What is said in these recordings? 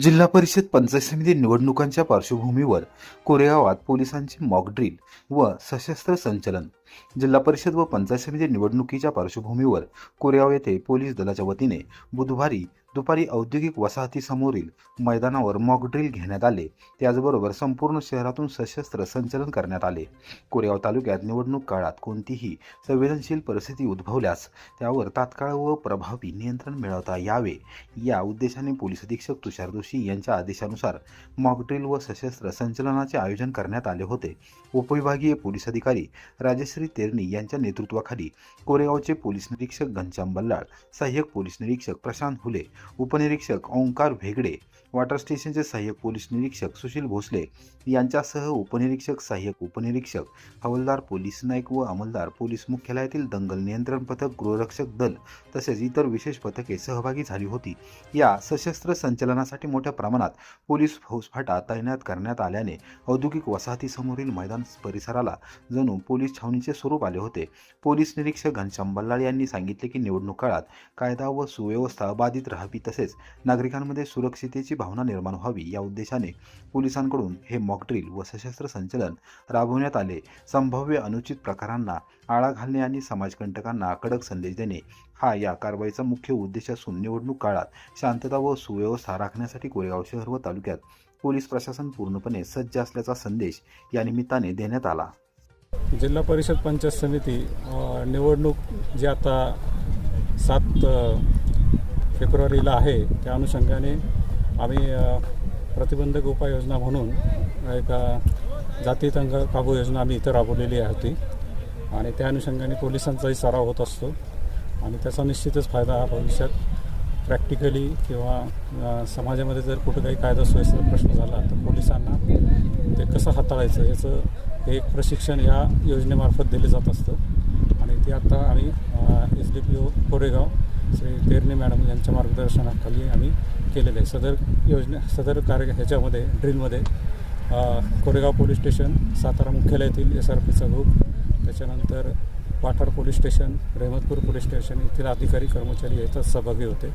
जिल्हा परिषद पंचायत समिती निवडणुकांच्या पार्श्वभूमीवर कोरेगावात पोलिसांची मॉकड्रिल व सशस्त्र संचलन. जिल्हा परिषद व पंचायत समिती निवडणुकीच्या पार्श्वभूमीवर कोरेगाव येथे पोलीस दलाच्या वतीने बुधवारी दुपारी औद्योगिक वसाहतीसमोरील मैदानावर मॉकड्रिल घेण्यात आले. त्याचबरोबर संपूर्ण शहरातून सशस्त्र संचलन करण्यात आले. कोरेगाव तालुक्यात निवडणूक काळात कोणतीही संवेदनशील परिस्थिती उद्भवल्यास त्यावर तात्काळ व प्रभावी नियंत्रण मिळवता यावे. या उद्देशाने पोलीस अधीक्षक तुषार जोशी यांच्या आदेशानुसार मॉकड्रिल व सशस्त्र संचलनाचे आयोजन करण्यात आले होते. उपविभागीय पोलीस अधिकारी राजश्री तेरणी यांच्या नेतृत्वाखाली कोरेगावचे पोलीस निरीक्षक घनश्याम बल्लाळ सहाय्यक पोलीस निरीक्षक प्रशांत हुले उपनिरीक्षक ओंकार भेगडे वॉटर स्टेशनचे सहाय्यक पोलीस निरीक्षक सुशील भोसले यांच्यासह उपनिरीक्षक सहाय्यक उपनिरीक्षक हवालदार पोलीस नाईक व अंमलदार पोलीस मुख्यालयातील दंगल नियंत्रण पथक गृहरक्षक दल तसेच इतर विशेष पथके सहभागी झाली होती. या सशस्त्र संचलनासाठी मोठ्या प्रमाणात पोलीस फौजफाटा तैनात करण्यात आल्याने औद्योगिक वसाहतीसमोरील मैदान परिसराला जणू पोलीस छावणीचे स्वरूप आले होते. पोलीस निरीक्षक घनश्याम बल्लाळ यांनी सांगितले की निवडणूक काळात कायदा व सुव्यवस्था बाधित राहावी तसेच नागरिकांमध्ये सुरक्षितेची भावना भावना निर्माण व्हावी या उद्देशाने पोलिसांकडून हे मॉकड्रिल व सशस्त्र संचलन राबवण्यात आले. संभाव्य अनुचित प्रकारांना आळा घालणे आणि समाजकंटकांना कडक संदेश देणे हा या कारवाईचा मुख्य उद्देश असून निवडणूक काळात शांतता व सुव्यवस्था राखण्यासाठी कोरेगाव शहर व तालुक्यात पोलीस प्रशासन पूर्णपणे सज्ज असल्याचा संदेश या निमित्ताने देण्यात आला. जिल्हा परिषद पंचायत समिती निवडणूक जी आता सात फेब्रुवारीला आहे त्या अनुषंगाने आम्ही प्रतिबंधक उपाययोजना म्हणून एक जाती तंग काबू योजना आम्ही इथं राबवलेली होती आणि त्या अनुषंगाने पोलिसांचाही सराव होत असतो. आणि त्याचा निश्चितच फायदा हा भविष्यात प्रॅक्टिकली किंवा समाजामध्ये जर कुठं काही कायदा सुव्यवस्थेचा प्रश्न झाला तर पोलिसांना ते कसं हाताळायचं याचं हे एक प्रशिक्षण या योजनेमार्फत दिले जात असतं. आणि ते आत्ता आम्ही S D P O Koregaon Shri Terne madam यांच्या मार्गदर्शनाखाली आम्ही केलेलं आहे. सदर योजने सदर कार्य ह्याच्यामध्ये ड्रिलमध्ये कोरेगाव पोलीस स्टेशन सातारा मुख्यालयातील एस आर पीचा ग्रुप त्याच्यानंतर Wathar police station Rahimatpur police station येथील अधिकारी कर्मचारी याच्यात सहभागी होते.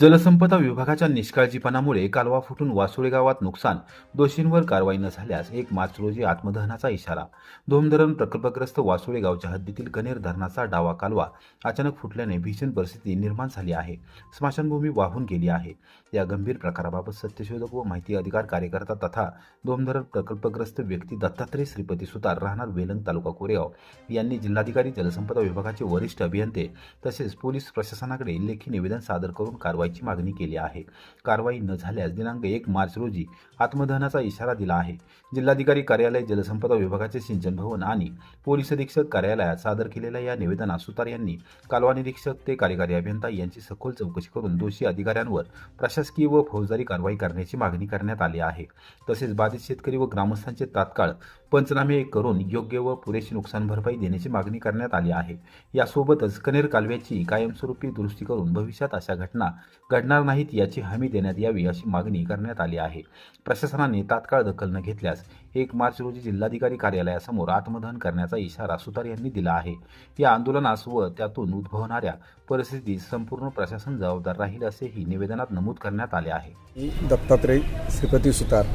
जलसंपदा विभागाच्या निष्काळजीपणामुळे कालवा फुटून वासुळे गावात नुकसान दोषींवर कारवाई न झाल्यास एक मार्च रोजी आत्मदहनाचा इशारा. धोमधरण प्रकल्पग्रस्त वासुळे गावच्या हद्दीतील गणेर धरणाचा डावा कालवा अचानक फुटल्याने भीषण परिस्थिती निर्माण झाली आहे. स्मशानभूमी वाहून गेली आहे. या गंभीर प्रकाराबाबत सत्यशोधक व माहिती अधिकार कार्यकर्ता तथा धोमधरण प्रकल्पग्रस्त व्यक्ती दत्तात्रय श्रीपती सुतार राहणार वेलंग तालुका कोरेगाव यांनी जिल्हाधिकारी जलसंपदा विभागाचे वरिष्ठ अभियंते तसेच पोलीस प्रशासनाकडे लेखी निवेदन सादर करून कारवाईची मागणी केली आहे. कारवाई न झाल्यास दिनांक एक मार्च रोजी आत्मदहनाचा इशारा दिला आहे. जिल्हाधिकारी कार्यालय जलसंपदा विभागाचे सिंचन भवन आणि पोलीस अधीक्षक कार्यालयात सादर केलेल्या या निवेदनात सुतार यांनी कालवा निरीक्षक ते कार्यकारी अभियंता यांची सखोल चौकशी करून दोषी अधिकाऱ्यांवर प्रशासकीय व फौजदारी कारवाई करण्याची मागणी करण्यात आली आहे. तसेच बाधित शेतकरी व ग्रामस्थांचे तात्काळ पंचनामे करून योग्य व पुरेशी नुकसान भरपाई देण्याची मागणी करण्यात आली आहे. यासोबतच कनेर कालव्याची कायमस्वरूपी दुरुस्ती करून भविष्यात अशा घटना घडणार नाहीत याची हमी देण्यात यावी अशी मागणी करण्यात आली आहे. प्रशासनाने तात्काळ दखल न घेतल्यास एक मार्च रोजी जिल्हाधिकारी कार्यालयासमोर आत्मदहन करण्याचा इशारा सुतार यांनी दिला आहे. या आंदोलनास व त्यातून उद्भवणाऱ्या परिस्थितीत संपूर्ण प्रशासन जबाबदार राहील असेही निवेदनात नमूद करण्यात आले आहे. दत्तात्रय श्रीपती सुतार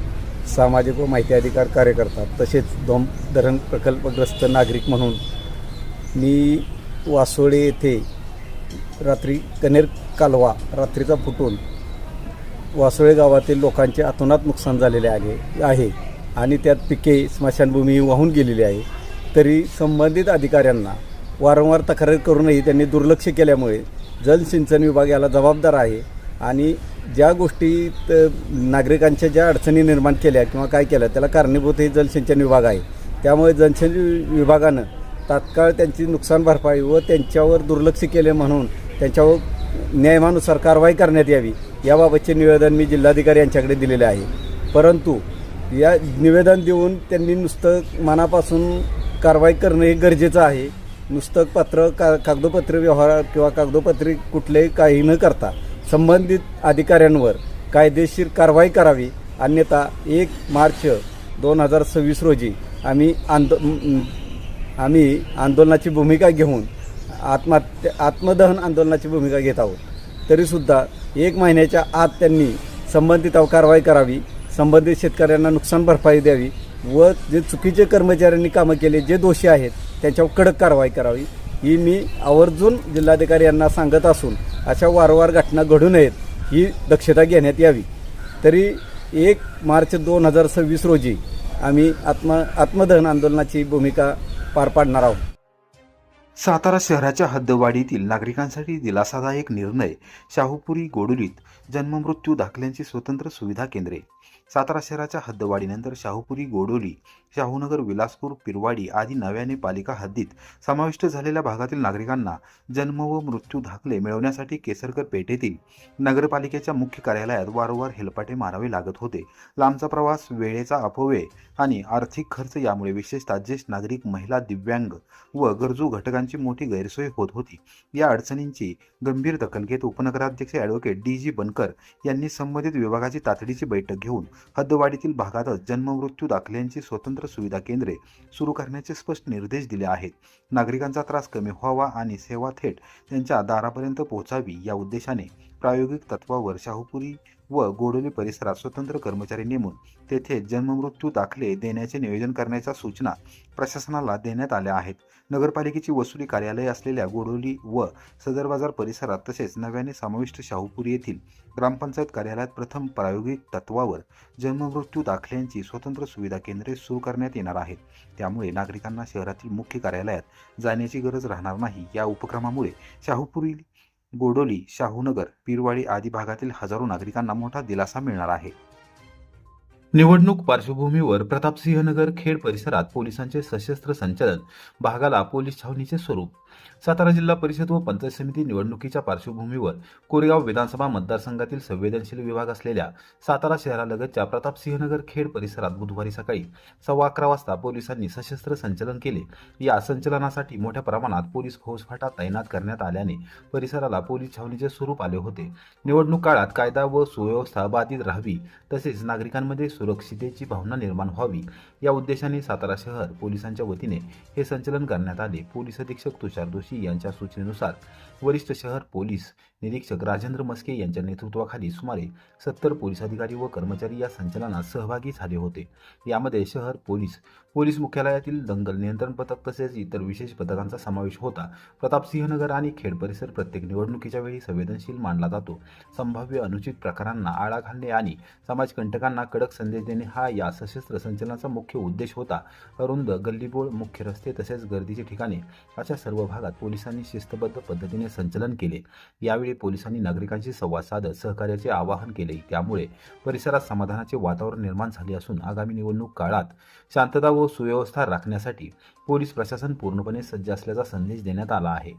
सामाजिक व माहिती अधिकार कार्यकर्ता तसेच दोम धरण प्रकल्पग्रस्त नागरिक म्हणून मी वासोळे येथे रात्री कनेर कालवा रात्रीचा फुटून वासोळे गावातील लोकांचे अतोनात नुकसान झालेले आहे आहे आणि त्यात पिके स्मशानभूमी वाहून गेलेली आहे. तरी संबंधित अधिकाऱ्यांना वारंवार तक्रार करूनही त्यांनी दुर्लक्ष केल्यामुळे जलसिंचन विभाग याला जबाबदार आहे आणि ज्या गोष्टीत नागरिकांच्या ज्या अडचणी निर्माण केल्या किंवा काय केलं त्याला कारणीभूत हे जलसिंचन विभाग आहे. त्यामुळे जलसिंचन विभागानं तात्काळ त्यांची नुकसान भरपाई व त्यांच्यावर दुर्लक्ष केले म्हणून त्यांच्यावर नियमानुसार कारवाई करण्यात यावी याबाबतचे निवेदन मी जिल्हाधिकारी यांच्याकडे दिलेले आहे. परंतु या निवेदन देऊन त्यांनी नुसतं मनापासून कारवाई करणं हे गरजेचं आहे. नुसतं पत्र का कागदोपत्री व्यवहार किंवा कागदोपत्री कुठलेही काही न करता संबंधित अधिकाऱ्यांवर कायदेशीर कारवाई करावी. अन्यथा एक मार्च दोन हजार सव्वीस रोजी आम्ही आंदो आम्ही आंदोलनाची भूमिका घेऊन आत्महत्या आत्मदहन आंदोलनाची भूमिका घेत आहोत. तरीसुद्धा एक महिन्याच्या आत त्यांनी संबंधित कारवाई करावी संबंधित शेतकऱ्यांना नुकसान भरपाई द्यावी व जे चुकीचे कर्मचाऱ्यांनी कामं केले जे दोषी आहेत त्यांच्यावर कडक कारवाई करावी. ही मी आवर्जून जिल्हाधिकारी यांना सांगत असून अशा वारंवार घटना घडू नयेत ही दक्षता घेण्यात यावी. तरी एक मार्च दोन हजार सव्वीस रोजी आम्ही आत्म आत्मदहन आंदोलनाची भूमिका पार पाडणार आहोत. सातारा शहराच्या हद्दवाढीतील नागरिकांसाठी दिलासादायक निर्णय शाहूपुरी गोडुलीत जन्ममृत्यू दाखल्यांची स्वतंत्र सुविधा केंद्रे. सातारा शहराच्या हद्दवाढीनंतर शाहूपुरी गोडोली शाहूनगर विलासपूर पिरवाडी आदी नव्याने पालिका हद्दीत समाविष्ट झालेल्या भागातील नागरिकांना जन्म व मृत्यू दाखले मिळवण्यासाठी केसरकर पेठेतील नगरपालिकेच्या मुख्य कार्यालयात वारंवार हेलपाटे मारावे लागत होते. लांबचा प्रवास वेळेचा अपव्यय आणि आर्थिक खर्च यामुळे विशेषतः ज्येष्ठ नागरिक महिला दिव्यांग व गरजू घटकांची मोठी गैरसोय होत होती. या अडचणींची गंभीर दखल घेत उपनगराध्यक्ष ॲडव्होकेट डी जी बनकर यांनी संबंधित विभागाची तातडीची बैठक घेऊन हद्दवाढीतील भागातच जन्ममृत्यू दाखल्यांची स्वतंत्र सुविधा केंद्रे सुरू करण्याचे स्पष्ट निर्देश दिले आहेत. नागरिकांचा त्रास कमी व्हावा आणि सेवा थेट त्यांच्या दारापर्यंत पोहोचावी या उद्देशाने प्रायोगिक तत्वावर शाहूपुरी व गोडोली परिसरात स्वतंत्र कर्मचारी नेमून तेथे जन्ममृत्यू दाखले देण्याचे नियोजन करण्याच्या सूचना प्रशासनाला देण्यात आल्या आहेत. नगरपालिकेची वसुली कार्यालय असलेल्या गोडोली व सदर बाजार परिसरात तसेच नव्याने समाविष्ट शाहूपुरी येथील ग्रामपंचायत कार्यालयात प्रथम प्रायोगिक तत्वावर जन्ममृत्यू दाखल्यांची स्वतंत्र सुविधा केंद्रे सुरू करण्यात येणार आहेत. त्यामुळे नागरिकांना शहरातील मुख्य कार्यालयात जाण्याची गरज राहणार नाही. या उपक्रमामुळे शाहूपुरी गोडोली शाहूनगर पिरवाडी आदी भागातील हजारो नागरिकांना मोठा दिलासा मिळणार आहे. निवडणूक पार्श्वभूमीवर प्रतापसिंहनगर खेड परिसरात पोलिसांचे सशस्त्र संचलन भागाला पोलीस छावणीचे स्वरूप सातारा जिल्हा परिषद व पंचायत समिती निवडणुकीच्या पार्श्वभूमीवर कोरेगाव विधानसभा मतदारसंघातील संवेदनशील विभाग असलेल्या सातारा शहरालगतच्या प्रतापसिंहनगर खेड परिसरात बुधवारी सकाळी सव्वा अकरा वाजता पोलिसांनी सशस्त्र संचलन केले. या संचलनासाठी मोठ्या प्रमाणात पोलीस फौजफाटा तैनात करण्यात आल्याने परिसराला पोलीस छावणीचे स्वरूप आले होते. निवडणूक काळात कायदा व सुव्यवस्था बाधित राहावी तसेच नागरिकांमध्ये सुरक्षितेची भावना निर्माण व्हावी या उद्देशाने सातारा शहर पोलिसांच्या वतीने हे संचलन करण्यात आले. पोलीस अधीक्षक तुषार दोशी यांच्या सूचनेनुसार वरिष्ठ शहर पोलीस निरीक्षक राजेंद्र मस्के यांच्या नेतृत्वाखाली सुमारे सत्तर पोलीस अधिकारी व कर्मचारी या संचलनात सहभागी झाले होते. यामध्ये शहर पोलीस पोलीस मुख्यालयातील दंगल नियंत्रण पथक तसेच इतर विशेष पथकांचा समावेश होता. प्रतापसिंहनगर आणि खेड परिसर प्रत्येक निवडणुकीच्या वेळी संवेदनशील मानला जातो. संभाव्य अनुचित प्रकारांना आळा घालणे आणि समाजकंटकांना कडक संदेश देणे हा या सशस्त्र संचलनाचा मुख्य उद्देश होता. अरुंद गल्लीबोळ मुख्य रस्ते तसेच गर्दीचे ठिकाणे अशा सर्व भागात पोलिसांनी शिस्तबद्ध पद्धतीने संचलन केले. यावेळी पोलिसांनी नागरिकांशी संवाद साधत सहकार्याचे आवाहन केले. त्यामुळे परिसरात समाधानाचे वातावरण निर्माण झाले असून आगामी निवडणूक काळात शांतता व सुव्यवस्था राखण्यासाठी पोलीस प्रशासन पूर्णपणे सज्ज असल्याचा संदेश देण्यात आला आहे.